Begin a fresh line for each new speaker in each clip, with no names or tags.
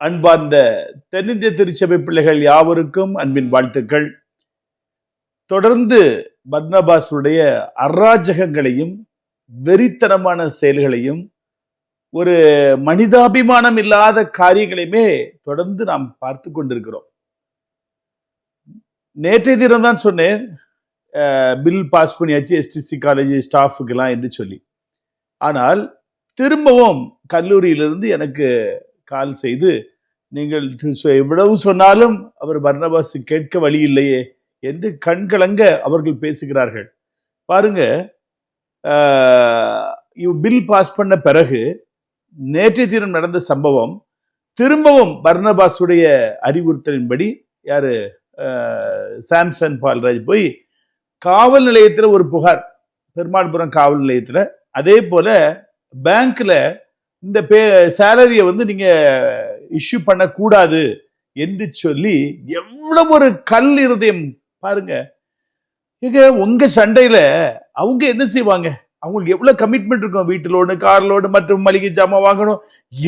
அன்பார்ந்த தென்னிந்திய திருச்சபை பிள்ளைகள் யாவருக்கும் அன்பின் வாழ்த்துக்கள். தொடர்ந்து பர்னபாஸுடைய அராஜகங்களையும் வெறித்தனமான செயல்களையும் ஒரு மனிதாபிமானம் இல்லாத காரியங்களையுமே தொடர்ந்து நாம் பார்த்து கொண்டிருக்கிறோம். நேற்றைய தினம் தான் சொன்னேன் பில் பாஸ் பண்ணியாச்சு எஸ்டிசி காலேஜ் ஸ்டாஃபுக்கெல்லாம் என்று சொல்லி. ஆனால் திரும்பவும் கல்லூரியிலிருந்து எனக்கு கால் செய்து நீங்கள் தி- எவ்வளவு சொன்னாலும் அவர் பர்னபாஸ் கேட்க வழி இல்லையே என்று கண்கலங்க அவர்கள் பேசுகிறார்கள். பாருங்க பில் பாஸ் பண்ண பிறகு நேற்றைய தினம் நடந்த சம்பவம் திரும்பவும் பர்னபாஸுடைய அறிவுறுத்தலின்படி யாரு சாம்சன் பால்ராஜ் போய் காவல் நிலையத்தில் ஒரு புகார் பெருமாள்புரம் காவல் நிலையத்தில். அதே போல பேங்க்ல இந்த பே சேலரியை வந்து நீங்கள் இஷ்யூ பண்ணக்கூடாது என்று சொல்லி எவ்வளவு ஒரு கல் இருதயம் பாருங்க. இங்க உங்க சண்டையில அவங்க என்ன செய்வாங்க? அவங்களுக்கு எவ்வளவு கமிட்மெண்ட் இருக்கும்? வீட்டு லோனு கார் லோனு மற்றும் மளிகை ஜாமான் வாங்கணும்.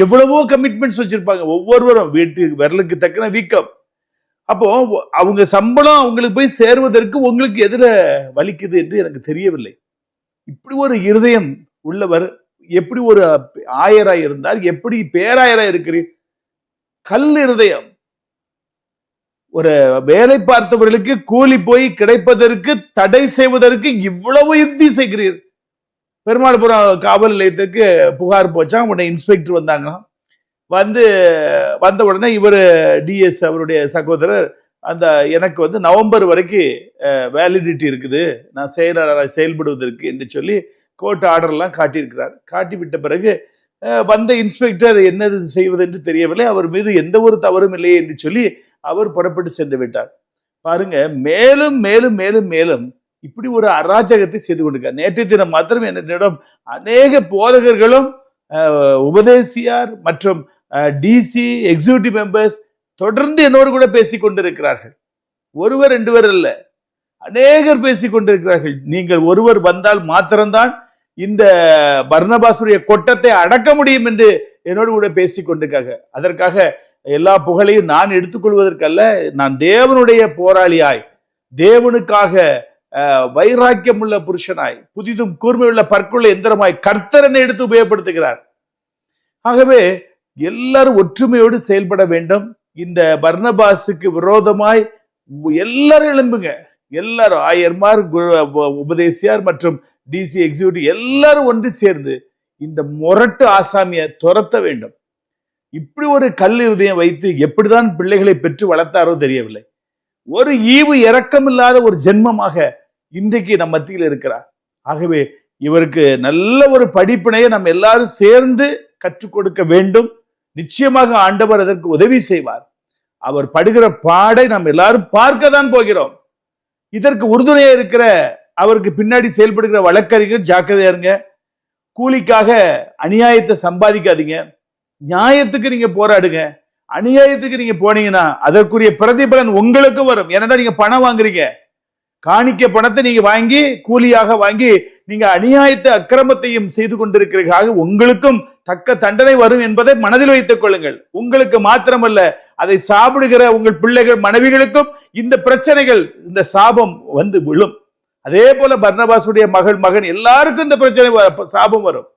எவ்வளவோ கமிட்மெண்ட்ஸ் வச்சிருப்பாங்க. ஒவ்வொருவரும் வீட்டு விரலுக்கு தக்கன வீக்கம். அப்போ அவங்க சம்பளம் அவங்களுக்கு போய் சேருவதற்கு உங்களுக்கு எதுல வலிக்குது என்று எனக்கு தெரியவில்லை. இப்படி ஒரு இருதயம் உள்ளவர் எப்படி ஒரு ஆயராய் இருந்தார் எப்படி பேராயராய் இருக்கிறீர்? கல் இருதயம். ஒரு வேலை பார்த்தவர்களுக்கு கூலி போய் கிடைப்பதற்கு தடை செய்வதற்கு இவ்வளவு யுக்தி செய்கிறீர். பெருமாள்புரம் காவல் நிலையத்துக்கு புகார் போச்சா? உடனே இன்ஸ்பெக்டர் வந்தாங்களாம். வந்து வந்த உடனே இவர் டிஎஸ் அவருடைய சகோதரர் அந்த எனக்கு வந்து நவம்பர் வரைக்கும் வேலிடிட்டி இருக்குது. நான் செயலாளராக செயல்படுவதற்கு என்று சொல்லி கோர்ட் ஆர்டர்லாம் காட்டியிருக்கிறார். காட்டி விட்ட பிறகு வந்த இன்ஸ்பெக்டர் என்னது செய்வது என்று தெரியவில்லை. அவர் மீது எந்த ஒரு தவறும் இல்லையே என்று சொல்லி அவர் புறப்பட்டு சென்று விட்டார். பாருங்க மேலும் மேலும் மேலும் மேலும் இப்படி ஒரு அராஜகத்தை செய்து கொண்டிருக்கார். நேற்றைய தினம் மாத்திரம் என்னிடம் அநேக போதகர்களும் உபதேசியார் மற்றும் டிசி எக்ஸிகியூட்டிவ் மெம்பர்ஸ் தொடர்ந்து என்னோடு கூட பேசி கொண்டிருக்கிறார்கள். ஒருவர் ரெண்டு பேர் அல்ல அநேகர் பேசி கொண்டிருக்கிறார்கள். நீங்கள் ஒருவர் வந்தால் மாத்திரம்தான் இந்த பர்ணபாசுடைய கொட்டத்தை அடக்க முடியும் என்று என்னோடு கூட பேசிக் கொண்டிருக்காங்க. அதற்காக எல்லா புகழையும் நான் எடுத்துக்கொள்வதற்கல்ல நான் தேவனுடைய போராளியாய் தேவனுக்காக வைராக்கியம் வைராக்கியமுள்ள புருஷனாய் புதிதும் கூர்மையுள்ள பற்குள்ள எந்திரமாய் கர்த்தரனை எடுத்து உபயோகப்படுத்துகிறார். ஆகவே எல்லாரும் ஒற்றுமையோடு செயல்பட வேண்டும். இந்த பர்ணபாஸுக்கு விரோதமாய் எல்லாரும் எழும்புங்க. எல்லாரும் ஆயர்மார் குரு- உபதேசியார் மற்றும் டிசி எக்ஸிக்யூட்டிவ் எல்லாரும் ஒன்று சேர்ந்து இந்த முரட்டு ஆசாமியை துரத்த வேண்டும். இப்படி ஒரு கல் இருதயம் வைத்து எப்படிதான் பிள்ளைகளை பெற்று வளர்த்தாரோ தெரியவில்லை. ஒரு ஈவு இரக்கமில்லாத ஒரு ஜென்மமாக இன்றைக்கு நம் மத்தியில் இருக்கிறார். ஆகவே இவருக்கு நல்ல ஒரு படிப்பினையை நம்ம எல்லாரும் சேர்ந்து கற்றுக் கொடுக்க வேண்டும். நிச்சயமாக ஆண்டவர் அதற்கு உதவி செய்வார். அவர் படுகிற பாடை நாம் எல்லாரும் பார்க்க தான் போகிறோம். இதற்கு உறுதுணையா இருக்கிற அவருக்கு பின்னாடி செயல்படுகிற வழக்கறிஞர் ஜாக்கிரதையா இருங்க கூலிக்காக அநியாயத்தை சம்பாதிக்காதீங்க. நியாயத்துக்கு நீங்க போராடுங்க. அநியாயத்துக்கு நீங்க போனீங்கன்னா அதற்குரிய பிரதிபலன் உங்களுக்கும் வரும். ஏன்னா நீங்க பணம் வாங்குறீங்க. காணிக்க பணத்தை நீங்க வாங்கி கூலியாக வாங்கி நீங்க அநியாயத்தை அக்கிரமத்தையும் செய்து கொண்டிருக்கிறீர்களாக உங்களுக்கும் தக்க தண்டனை வரும் என்பதை மனதில் வைத்துக் கொள்ளுங்கள். உங்களுக்கு மாத்திரமல்ல அதை சாப்பிடுகிற உங்கள் பிள்ளைகள் மனைவிகளுக்கும் இந்த பிரச்சனைகள் இந்த சாபம் வந்து விழும். அதே போல பர்ணபாசுடைய மகள் மகன் எல்லாருக்கும் இந்த பிரச்சனை சாபம் வரும்.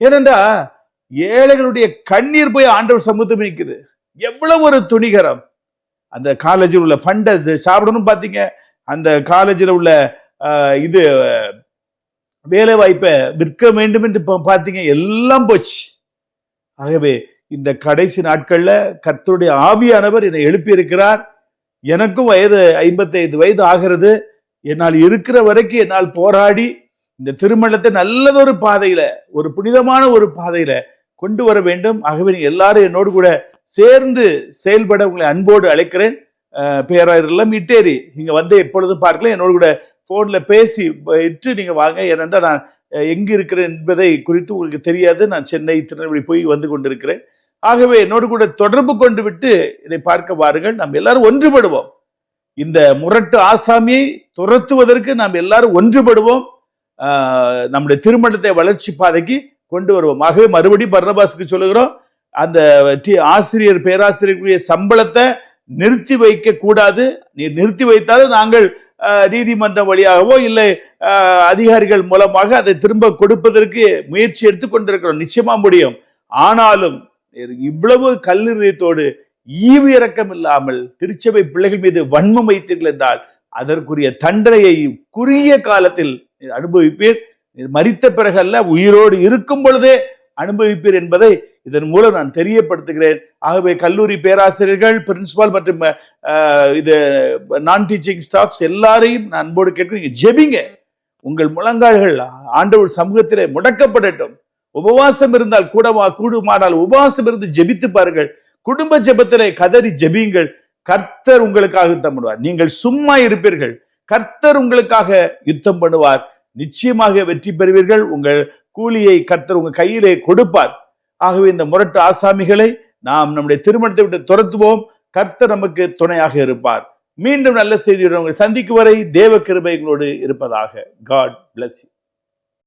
ஏனென்றா ஏழைகளுடைய கண்ணீர் போய் ஆண்டவர் சமூகம் நிற்குது எவ்வளவு ஒரு துணிகரம். அந்த காலேஜில் உள்ள ஃபண்டை சாப்பிடணும் பார்த்தீங்க. அந்த காலேஜில் உள்ள இது வேலை வாய்ப்பை விற்க வேண்டும் என்று பா- பார்த்தீங்க எல்லாம் போச்சு. ஆகவே இந்த கடைசி நாட்களில் கர்த்தருடைய ஆவியானவர் என்னை எழுப்பியிருக்கிறார். எனக்கும் வயது ஐம்பத்தைந்து வயது ஆகிறது. என்னால் இருக்கிற வரைக்கும் என்னால் போராடி இந்த திருமணத்தை நல்லதொரு பாதையில ஒரு புனிதமான ஒரு பாதையில கொண்டு வர வேண்டும். ஆகவே நீங்க எல்லாரும் என்னோடு கூட சேர்ந்து செயல்பட உங்களை அன்போடு அழைக்கிறேன். அஹ் மிட்டேரி. நீங்கள் வந்து எப்பொழுதும் பார்க்கல என்னோட கூட ஃபோனில் பேசி இட்டு நீங்கள் வாங்க. ஏனென்றால் நான் எங்கே இருக்கிறேன் என்பதை குறித்து உங்களுக்கு தெரியாது. நான் சென்னை திருநெல்வேலி போய் வந்து கொண்டிருக்கிறேன். ஆகவே என்னோடு கூட தொடர்பு கொண்டு விட்டு இதை பார்க்க வாருங்கள். நாம் எல்லாரும் ஒன்றுபடுவோம். இந்த முரட்டு ஆசாமியை துரத்துவதற்கு நாம் எல்லாரும் ஒன்றுபடுவோம். நம்முடைய திருமணத்தை வளர்ச்சி பாதைக்கு கொண்டு வருவோம். ஆகவே மறுபடியும் பர்ணபாஸுக்கு சொல்லுகிறோம். அந்த டி- ஆசிரியர் பேராசிரியர்களுடைய சம்பளத்தை நிறுத்தி வைக்க கூடாது. நீ நிறுத்தி வைத்தாலும் நாங்கள் நீதிமன்றம் வழியாகவோ இல்லை அதிகாரிகள் மூலமாக அதை திரும்ப கொடுப்பதற்கு முயற்சி எடுத்துக்கொண்டிருக்கிறோம் நிச்சயமா முடியும். ஆனாலும் இவ்வளவு கல்லிறுதியத்தோடு ஈவு இறக்கம் இல்லாமல் திருச்சபை பிள்ளைகள் மீது வன்மம் வைத்தீர்கள் என்றால் அதற்குரிய தண்டனையை குறுகிய காலத்தில் அனுபவிப்பீர். மறித்த பிறகல்ல உயிரோடு இருக்கும் பொழுதே அனுபவிப்பீர் என்பதை இதன் மூலம் நான் தெரியப்படுத்துகிறேன். ஆகவே கல்லூரி பேராசிரியர்கள் பிரின்சிபால் மற்றும் இது நான் டீச்சிங் ஸ்டாஃப்ஸ் எல்லாரையும் நான் அன்போடு கேட்க நீங்கள் ஜெபிங்க. உங்கள் முழங்கால்கள் ஆண்டவர் சமூகத்திலே முடக்கப்படட்டும். உபவாசம் இருந்தால் கூடவா கூடுமானால் உபவாசம் இருந்து ஜெபித்து பாருங்கள். குடும்ப ஜெபத்திலே கதறி ஜெபியுங்கள். கர்த்தர் உங்களுக்காக யுத்தம் பண்ணுவார். நீங்கள் சும்மா இருப்பீர்கள். கர்த்தர் உங்களுக்காக யுத்தம் பண்ணுவார். நிச்சயமாக வெற்றி பெறுவீர்கள். உங்கள் கூலியை கர்த்தர் உங்க கையிலே கொடுப்பார். ஆகவே இந்த முரட்டு ஆசாமிகளை நாம் நம்முடைய திருமணத்தை விட்டு துரத்துவோம். கர்த்தர் நமக்கு துணையாக இருப்பார். மீண்டும் நல்ல செய்தியுடன் உங்களை சந்திக்கும் வரை தேவ கிருபைகளோடு இருப்பதாக. God bless you